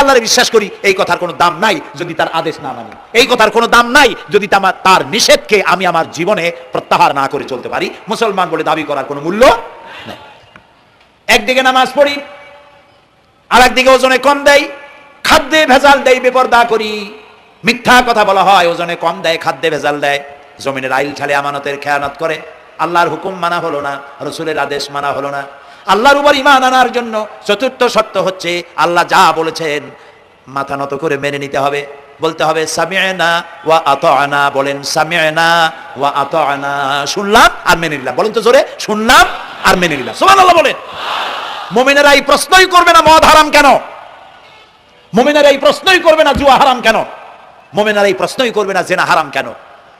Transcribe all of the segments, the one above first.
আল্লাহরে বিশ্বাস করি, এই কথার কোনো দাম নাই যদি তার আদেশ না মানি। এই কথার কোনো দাম নাই যদি তার নিষেধকে আমি আমার জীবনে প্রত্যাহার না করে চলতে পারি। মুসলমান বলে দাবি করার কোনো মূল্য নেই। একদিকে নামাজ পড়ি আর একদিকে ওজনে কম দেয় খাদ্যে ভেজাল দেয় বেপরদা করি। মিথ্যা কথা বলা হয়, ওজনে কম দেয়, খাদ্যে ভেজাল দেয়। জমিনের আইল ছালে আমানতের খেয়ানত করে। আল্লাহর হুকুম মানা হলো না, রসুলের আদেশ মানা হলো না। আল্লাহর উপর ইমান আনার জন্য চতুর্থ শর্ত হচ্ছে আল্লাহ যা বলেছেন মাথা নত করে মেনে নিতে হবে। বলতে হবে সামিয়না ওয়া আনা বলেন সামিয়না ওয়া আনা শুনলাম আর মেনে নিলাম। বলেন তো জোরে, শুনলাম আর মেনে নিলাম। সুবহানাল্লাহ বলেন। মোমিনেরা এই প্রশ্নই করবে না, মদ হারাম কেন? মোমিনেরা এই প্রশ্নই করবে না, জুয়া হারাম কেন? মোমিনেরা এই প্রশ্নই করবে না, জেনা হারাম কেন?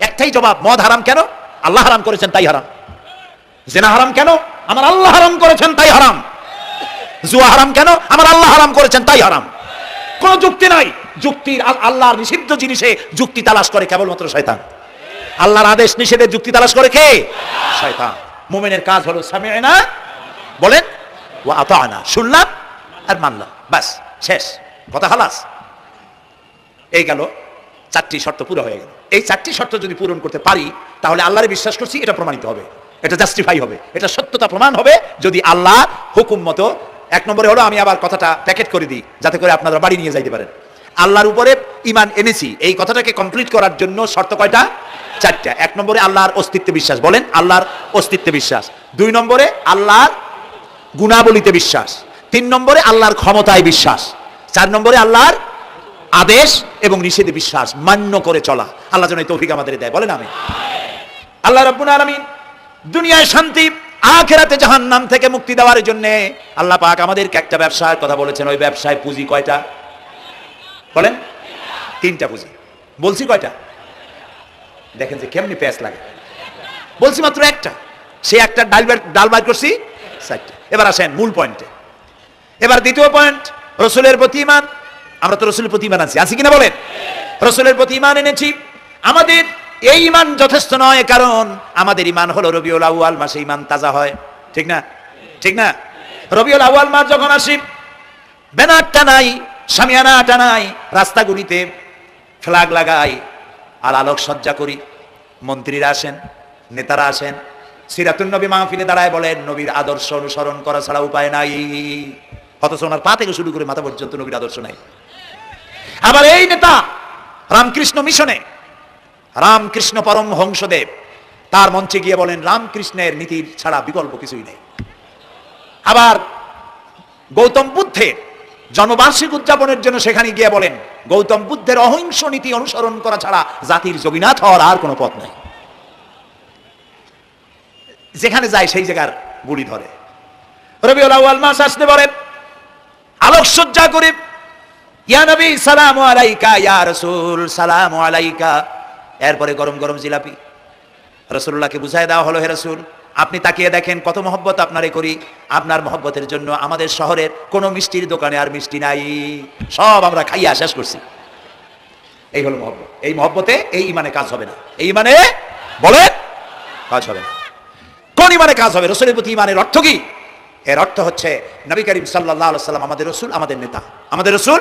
একটাই জবাব, মদ হারাম কেন? আল্লাহ হারাম করেছেন, তাই হারাম। জেনা হারাম কেন? আমার আল্লাহ হারাম করেছেন, তাই হারাম। জুয়া হারাম কেন? আমার আল্লাহ হারাম করেছেন, তাই হারাম। কোন যুক্তি নাই। যুক্তির আল্লাহর নিষিদ্ধ জিনিসে যুক্তি তালাশ করে কেবলমাত্র শয়তান। আল্লাহর আদেশ নিষেধের যুক্তি তালাশ করে কে? শয়তান। মোমেনের কাজ হলো সামিনা বলেন ও আতানা শুনলাম আর মানলাম। বাস শেষ। কথা হালাস এই গেল, চারটি শর্ত পুরো হয়ে গেল। এই চারটি শর্ত যদি পূরণ করতে পারি, তাহলে আল্লাহরে বিশ্বাস করছি এটা প্রমাণিত হবে। এটা জাস্টিফাই হবে। এটা সত্যতা প্রমাণ হবে যদি আল্লাহ হুকুম মতো, এক নম্বরে হলো আমি আবার কথাটা প্যাকেট করে দিই, যাতে করে আপনারা বাড়ি নিয়ে যাইতে পারেন। আল্লাহর উপরে ইমান এনেছি, এই কথাটাকে কমপ্লিট করার জন্য শর্ত কয়টা? চারটা। এক নম্বরে আল্লাহর অস্তিত্বে বিশ্বাস। বলেন, আল্লাহর অস্তিত্বে বিশ্বাস। দুই নম্বরে আল্লাহর গুণাবলিতে বিশ্বাস। তিন নম্বরে আল্লাহর ক্ষমতায় বিশ্বাস। চার নম্বরে আল্লাহর আদেশ এবং নিষেধে বিশ্বাস। মান্য করে চলা। আল্লাহ যেন এই তৌফিক আমাদের দেয়। বলেন আমি আল্লাহ রব্বুল আলামিন দুনিয়ায় শান্তি, আখেরাতে জাহান নাম থেকে মুক্তি দেওয়ার জন্য আল্লাহ পাক আমাদেরকে একটা ব্যবসার কথা বলেছেন, ওই ব্যবসায় পুঁজি কয়টা? বলেন? তিনটা পুঁজি। বলছি কয়টা? দেখেন যে কেমনি প্যাঁচ লাগে। বলছি মাত্র একটা। সে একটা ডাল ডাল বার করছি, চারটে। এবার আসেন মূল পয়েন্টে। এবার দ্বিতীয় পয়েন্ট, রসুলের প্রতি ইমান আমরা তো রসুলের প্রতি ইমান আছি আছি কিনা বলেন? রসুলের প্রতি ইমান এনেছি। আমাদের এই ইমান যথেষ্ট নয়, কারণ আমাদের ইমান হলো রবিউল আউয়াল মাসে ইমান তাজা হয়। ঠিক না? ঠিক না? রবিউল আউয়াল মাস যখন আসি, ব্যানার টানাই, সামিয়ানা টানাই, রাস্তাগুলিতে ফ্ল্যাগ লাগাই আর আলোক সজ্জা করি। মন্ত্রীরা আসেন, নেতারা আসেন সিরাতুল নবী মাহফিলে দাঁড়ায় বলেন, নবীর আদর্শ অনুসরণ করা ছাড়া উপায় নাই। অথচ ওনার পা থেকে শুরু করে মাথা পর্যন্ত নবীর আদর্শ নাই। আবার এই নেতা রামকৃষ্ণ মিশনে রামকৃষ্ণ পরম হংসদেব। তার মঞ্চে গিয়ে বলেন, রামকৃষ্ণের নীতির ছাড়া বিকল্প কিছুই নেই। আবার গৌতম বুদ্ধের জন্মবার্ষিক উদযাপনের জন্য সেখানে গিয়ে বলেন, গৌতম বুদ্ধের অহিংস নীতি অনুসরণ করা ছাড়া জাতির যোগীনাথ হওয়ার আর কোনো পথ নাই। যেখানে যায় সেই জায়গার গুড়ি ধরে। রবিউল আউয়াল মাস আসতে পারে। আলোকসজ্জা করে, ইয়া নবী সালাম আলাইকা, ইয়া রাসূল, সালাম আলাইকা। এরপরে গরম গরম জিলাপি। রসুল্লাহকে বুঝাই দেওয়া হলো, হে রসুল, আপনি তাকিয়ে দেখেন কত মহব্বত আপনারে করি। আপনার মহব্বতের জন্য আমাদের শহরের কোনো মিষ্টির দোকানে আর মিষ্টি নাই। সব আমরা খাইয়া শেষ করছি। এই হলো মহব্বত। এই মহব্বতে এই ইমানে কাজ হবে না। এই ইমানে বলেন, কাজ হবে না। কোন ইমানে কাজ হবে? রসুলের প্রতি ইমানের অর্থ কি? এর অর্থ হচ্ছে, নবী করিম সাল্লাহ সাল্লাম আমাদের রসুল, আমাদের নেতা। আমাদের রসুল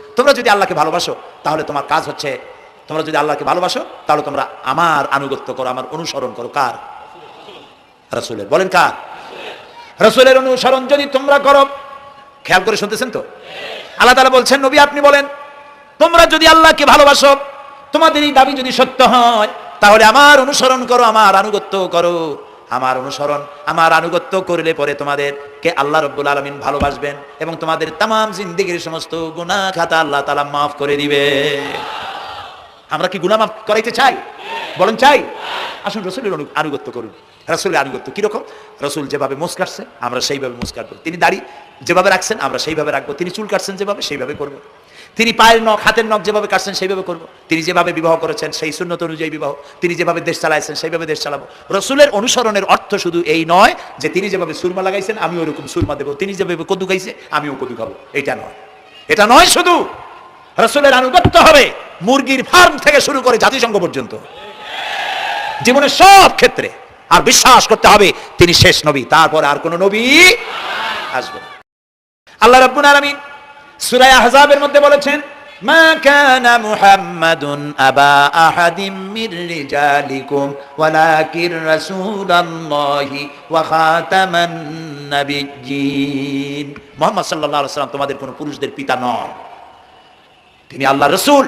তোমরা যদি আল্লাহকে ভালোবাসো, তাহলে তোমার কাজ হচ্ছে, তোমরা যদি আল্লাহকে ভালোবাসো, তাহলে তোমরা আমার আনুগত্য করো, আমার অনুসরণ করো। কার? রাসূলের। বলেন কার? রসুলের অনুসরণ যদি তোমরা করো, খেয়াল করে শুনতেছেন তো? আল্লাহ তালা বলছেন, নবী আপনি বলেন, তোমরা যদি আল্লাহকে ভালোবাসো, তোমাদের এই দাবি যদি সত্য হয়, তাহলে আমার অনুসরণ করো, আমার আনুগত্য করো। আমার অনুসরণ, আমার আনুগত্য করলে পরে তোমাদেরকে আল্লাহ রব্বুল আলমিন ভালোবাসবেন এবং তোমাদের তাম জিন্দিগির সমস্ত গুণা খাতা আল্লাহ তালা মাফ করে দিবে। আমরা কি গুনাহ মাফ করাইতে চাই? বলেন চাই? আসুন রসুলের আনুগত্য করুন। রসুলের আনুগত্য কীরকম রসুল যেভাবে মুস কাটছে, আমরা সেইভাবে মুস কাটবো। তিনি দাড়ি যেভাবে রাখছেন, আমরা সেইভাবে রাখব। তিনি চুল কাটছেন যেভাবে, সেইভাবে করব। তিনি পায়ের নখ, হাতের নখ যেভাবে কাটছেন, সেইভাবে করব। তিনি যেভাবে বিবাহ করেছেন, সেই শূন্যত অনুযায়ী বিবাহ। তিনি যেভাবে দেশ চালাইছেন, সেইভাবে দেশ চালাবো। রসুলের অনুসরণের অর্থ শুধু এই নয় যে তিনি যেভাবে সুরমা লাগাইছেন, আমি ওরকম সুরমা দেবো। তিনি যেভাবে কদু খাইছে, আমিও কদু খাব। এটা নয়। এটা নয় শুধু। রসুলের আনুগত্য হবে মুরগির ফার্ম থেকে শুরু করে জাতিসংঘ পর্যন্ত। জীবনের সব ক্ষেত্রে। আর বিশ্বাস করতে হবে, তিনি শেষ নবী। তারপর আর কোন নবী আসবে। আল্লাহ রাব্বুল আলামিন সূরা আহজাবের মধ্যে বলেছেন মুহাম্মাদুন আবা আহাদিম তোমাদের কোনো পুরুষদের পিতা নন। তিনি আল্লাহ রসুল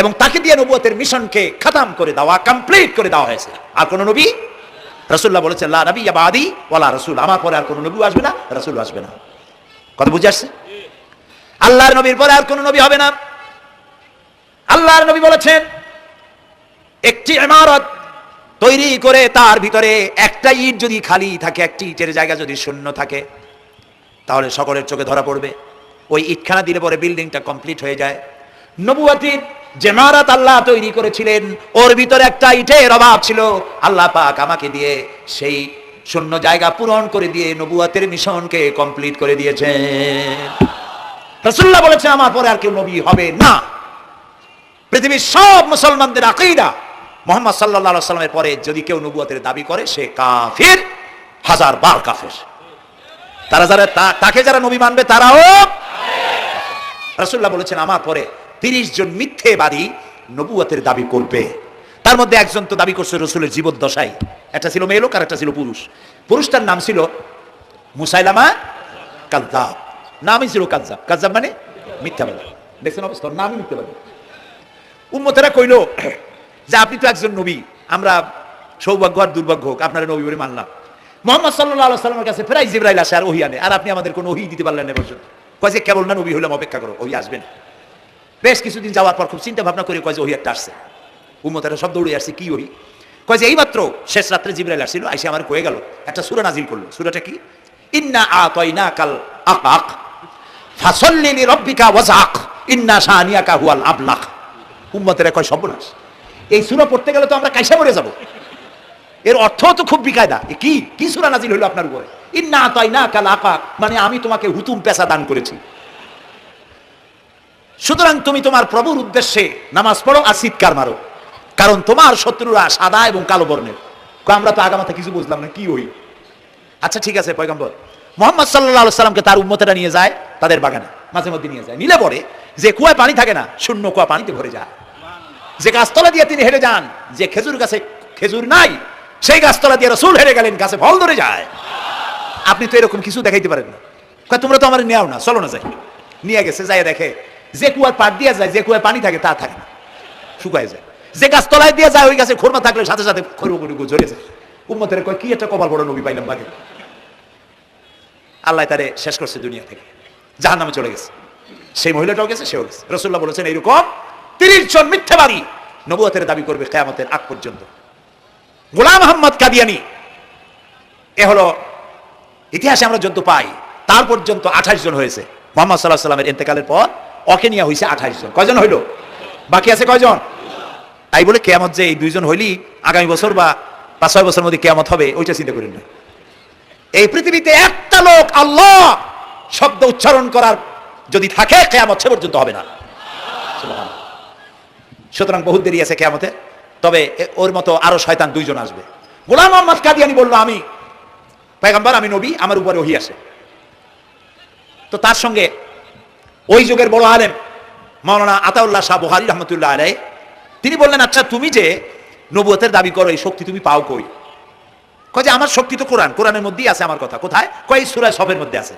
এবং তাকে দিয়ে নবুয়তের মিশনকে খতম করে দেওয়া কমপ্লিট করে দেওয়া হয়েছে। আর কোন নবী? রসুল্লাহ বলেছেন, লা নবী আদি ওয়ালা রসুল। আমার পরে আর কোন নবী আসবে না রসুল আসবে না। কথা বুঝে আসছে? আল্লাহর নবীর পরে আর কোন নবী হবে না। আল্লাহর নবী বলেছেন, একটি ইমারত তৈরি করে তার ভিতরে একটা ইট যদি খালি থাকে, একটি ইটের জায়গা যদি শূন্য থাকে, তাহলে সকলের চোখে ধরা পড়বে। ওই ইটখানা দিলে পরে বিল্ডিংটা কমপ্লিট হয়ে যায়। নবুয়াতির যে মারাত আল্লাহ তৈরি করেছিলেন, ওর ভিতরে একটা ইটের অভাব ছিল। আল্লাহ পাক আমাকে দিয়ে সেই শূন্য জায়গা পূরণ করে দিয়ে নবুয়াতের মিশনকে কমপ্লিট করে দিয়েছেন। রসুল্লাহ বলেছেন, আমার পরে আর কেউ নবী হবে না। পৃথিবীর সব মুসলমানদের আকিদা মোহাম্মদ সাল্লাহ সাল্লামের পরে যদি কেউ নবুয়াতের দাবি করে, সে কাফির, হাজার বার কাফের। তারা যারা তাকে যারা নবী মানবে, তারাও রাসূলুল্লাহ বলেছেন, আমার পরে তিরিশ জন মিথ্যেবাদী নবুয়তের দাবি করবে। তার মধ্যে একজন তো দাবি করছে রসুলের জীবদ্দশায়। একটা ছিল মেয়ে লোক আর একটা ছিল পুরুষ। পুরুষটার নাম ছিল মুসাইলামা কাজ্জাব নামই ছিল কাজ্জাব। কাজ্জাব মানে মিথ্যাবাদী। দেখছেন অবস্থা? নামই মিথ্যাবাদী। উম্মতেরা কইল যে আপনি তো একজন নবী, আমরা সৌভাগ্য আর দুর্ভাগ্য হোক, আপনারা নবী বলে মানলাম। মোহাম্মদ সাল্লাহ সাল্লামের কাছে ফেরাই জিব্রাইল আসে আর ওহি আনে, আর আপনি আমাদের কোনো ওহি দিতে পারলেন না পর্যন্ত। কয় যে কেবল না, নবী হলাম অপেক্ষা করো, ওহি আসবেন বেশ কিছুদিন যাওয়ার পর খুব চিন্তা ভাবনা করে কয় যে ওহি একটা আসছে। উম্মতেরা সব দৌড়ে আসছে, কি ওহি? কয় যে এইমাত্র শেষ রাত্রে জিব্রাইল আসছিল, আইসে আমার কয়ে গেল, একটা সুরা নাজিল করল। সুরাটা কি? ইন্না আ তয়না কাল আক ফাসল্লি রব্বিকা ওয়াজাক ইন্না আবলাক। উম্মতেরা সর্বনাশ। এই সুরা পড়তে গেলে তো আমরা কাইসা মরে যাব। এর অর্থ তো খুব বিকায়দা। কি? কি সুরা নাজিল হলো আপনার উপরে? ইন্না তাই না কাল আকা মানে আমি তোমাকে হুতুম পেশা দান করেছি। সুতরাং তুমি তোমার প্রভুর উদ্দেশ্যে নামাজ পড়ো আর চিৎকার মারো। কারণ তোমার শত্রুরা সাদা এবং কালো বর্ণের। আমরা তো আগামাথা কিছু বুঝলাম না, কি হই? আচ্ছা ঠিক আছে, পয়গম্বর। মোহাম্মদ সাল্লাহ সাল্লামকে তার উম্মতেরা নিয়ে যায়। তাদের বাগানে। মাঝে মধ্যে নিয়ে যায়। নিলে পরে যে কুয়ায় পানি থাকে না, শূন্য কুয়া পানিতে ভরে যায়। যে গাছতলা দিয়ে তিনি হেরে যান, যে খেজুর গাছে খেজুর নাই, সেই গাছতলা দিয়ে রসুল হেরে গেলেন, গাছে ফল ধরে যায়। আপনি তো এরকম কিছু দেখাইতে পারেন না। তোমরা তো আমার নেও না, চলো না যাই। নিয়ে গেছে যাই দেখে, যে কুয়ার পাট দিয়ে যায়, যে কুয়ায় পানি থাকে, তা থাকে না। শুকায় যায়। যে গাছ তলায় দিয়ে যায়, ওই গাছে খোরমা থাকলে সাথে সাথে খরুকুটুকু ঝরে যায়। উম্মতের কয়, কি একটা কপাল বড় নবী পাইলাম বাকি আল্লাহ তারে শেষ করছে দুনিয়া থেকে। জাহান নামে চলে গেছে। সেই মহিলাটাও গেছে, সেও গেছে। রসুল্লাহ বলেছেন, এইরকম তিরিশ জন মিথ্যাবাদী নবুয়তের দাবি করবে কেয়ামতের আগ পর্যন্ত। গোলাম আহম্মদ কাদিয়ানি, এ হলো ইতিহাসে আমরা যত পাই, তার পর্যন্ত আঠাশ জন হয়েছে। মোহাম্মদ সাল্লাহ সাল্লামের ইন্তেকালের পর অকে নিয়ে হয়েছে আঠাশ জন। কয়জন হইল? বাকি আছে কয়জন? তাই বলে কেয়ামত যে এই দুইজন হইলি, আগামী বছর বা পাঁচ ছয় বছর মধ্যে কেয়ামত হবে, ওইটা চিন্তা করেন না। এই পৃথিবীতে একটা লোক আল্লাহ শব্দ উচ্চারণ করার যদি থাকে, কেয়ামত সে পর্যন্ত হবে না। সুতরাং বহুত দেরি আছে কেয়ামতে। তবে ওর মতো আরও শয়তান দুইজন আসবে। গোলাম মোহাম্মদ কাদিয়ানি বলল, আমি পেগম্বর আমি নবী, আমার উপরে ওহি আসে তো তার সঙ্গে ওই যুগের বড় আলেম মাওলানা আতাউল্লাহ শাহ বুহারি রহমতুল্লাহ আলাই তিনি বললেন আচ্ছা তুমি যে নবুয়তের দাবি করো, এই শক্তি তুমি পাও কই? কয় যে, আমার শক্তি তো কোরআন। কোরআনের মধ্যেই আছে আমার কথা। কোথায়? কয় সুরায় সফের মধ্যে আছে।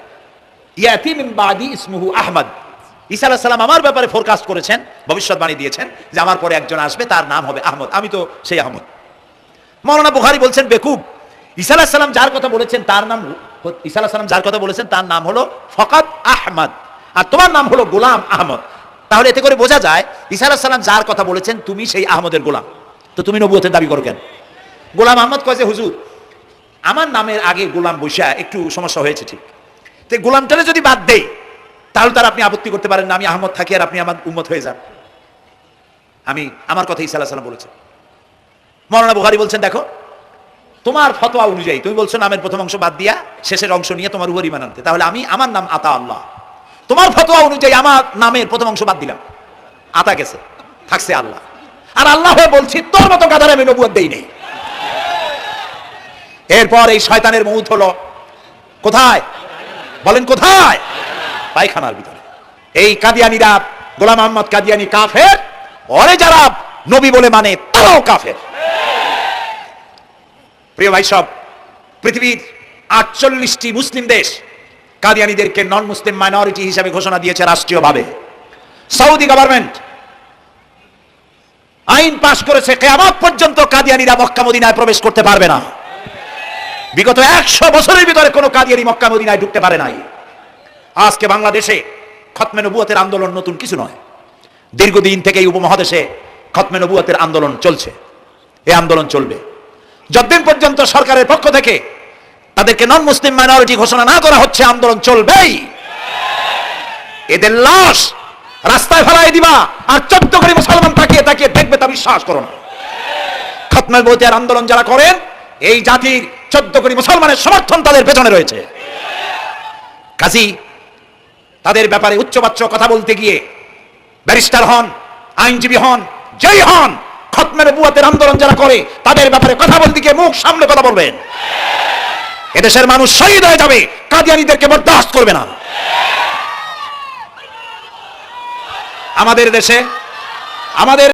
আহমদ। ঈসা আলাহ আমার ব্যাপারে ফোরকাস্ট করেছেন, ভবিষ্যৎবাণী দিয়েছেন যে আমার পরে একজন আসবে, তার নাম হবে আহমদ। আমি তো সেই আহমদ। মৌলানা বুখারি বলছেন, বেকুব, ঈসা আলাহ যার কথা বলেছেন, তার নাম ঈসা আলাহ যার কথা বলেছেন, তার নাম হলো ফকাত আহমদ। আর তোমার নাম হলো গোলাম আহমদ। তাহলে এতে করে বোঝা যায়, ঈসা আলাহ সাল্লাম যার কথা বলেছেন, তুমি সেই আহমদের গোলাম। তো তুমি নবুয়তের দাবি করো কেন? গোলাম আহমদ কয় যে, হুজুর, আমার নামের আগে গোলাম বৈশা একটু সমস্যা হয়েছে ঠিক। তো গোলামটারে যদি বাদ দেই, তাহলে তার আপনি আপত্তি করতে পারেন না, আমি আহমদ থাকি আর আপনি আমার উম্মত হয়ে যান। আমি, আমার কথা ইসা সাল্লাম বলেছে মৌলানা বুখারি বলছেন, দেখো, তোমার ফতোয়া অনুযায়ী, তুমি বলছো নামের প্রথম অংশ বাদ দিয়া, শেষের অংশ নিয়ে তোমার উপর ইমান আনতে। তাহলে আমি, আমার নাম আতা আল্লাহ। তোমার ফতোয়া অনুযায়ী আমার নামের প্রথম অংশ বাদ দিলাম। আতা গেছে, থাকছে আল্লাহ। আর আল্লাহ হয়ে বলছি, তোর মতো গাধারে আমি নবুয়াদ দেই নেই। এরপর এই শয়তানের মৌত হলো। কোথায়? বলেন কোথায়? পায়খানার ভিতরে। এই কাদিয়ানিরা গোলাম মোহাম্মদ কাদিয়ানি কাফের, ওরে যারা নবী বলে মানে তারাও কাফের। প্রিয় ভাই সব, পৃথিবীর আটচল্লিশটি মুসলিম দেশ কাদিয়ানিদেরকে নন মুসলিম মাইনরিটি হিসেবে ঘোষণা দিয়েছে রাষ্ট্রীয়ভাবে। সৌদি গভর্নমেন্ট আইন পাশ করেছে, কেয়ামত পর্যন্ত কাদিয়ানিরা মক্কা মদিনায় প্রবেশ করতে পারবে না। বিগত একশো বছরের ভিতরে কোনো কাদিয়ানি মক্কা মদিনায় ঢুকতে পারে নাই। আজকে বাংলাদেশে খতমে নবুয়তের আন্দোলন নতুন কিছু নয়। দীর্ঘদিন থেকে এই উপমহাদেশে খতমে নবুয়তের আন্দোলন চলছে। এই আন্দোলন চলবে। যতদিন পর্যন্ত সরকারের পক্ষ থেকে তাদেরকে নন মুসলিম মাইনরিটি ঘোষণা না করা হচ্ছে, আন্দোলন চলবেই। এদের লাশ রাস্তায় ফেলাই দিবা আর চোদ্দ করে মুসলমান তাকিয়ে তাকিয়ে দেখবে তা বিশ্বাস করো না। খতমের বইতের আন্দোলন যারা করেন, এই জাতির চোদ্দ কোটি মুসলমানের সমর্থন তাদের পেছনে রয়েছে। কাজী, তাদের ব্যাপারে উচ্চবাচ্য কথা বলতে গিয়ে ব্যারিস্টার হন, আইনজীবী হন, যেই হন, খতমের বুয়াতের আন্দোলন যারা করে, তাদের ব্যাপারে কথা বলতে গিয়ে মুখ সামনে কথা বলবেন। এদেশের মানুষ শহীদ হয়ে যাবে, কাদিয়ানিদেরকে বরদাস্ত করবে না। আমাদের দেশে, আমাদের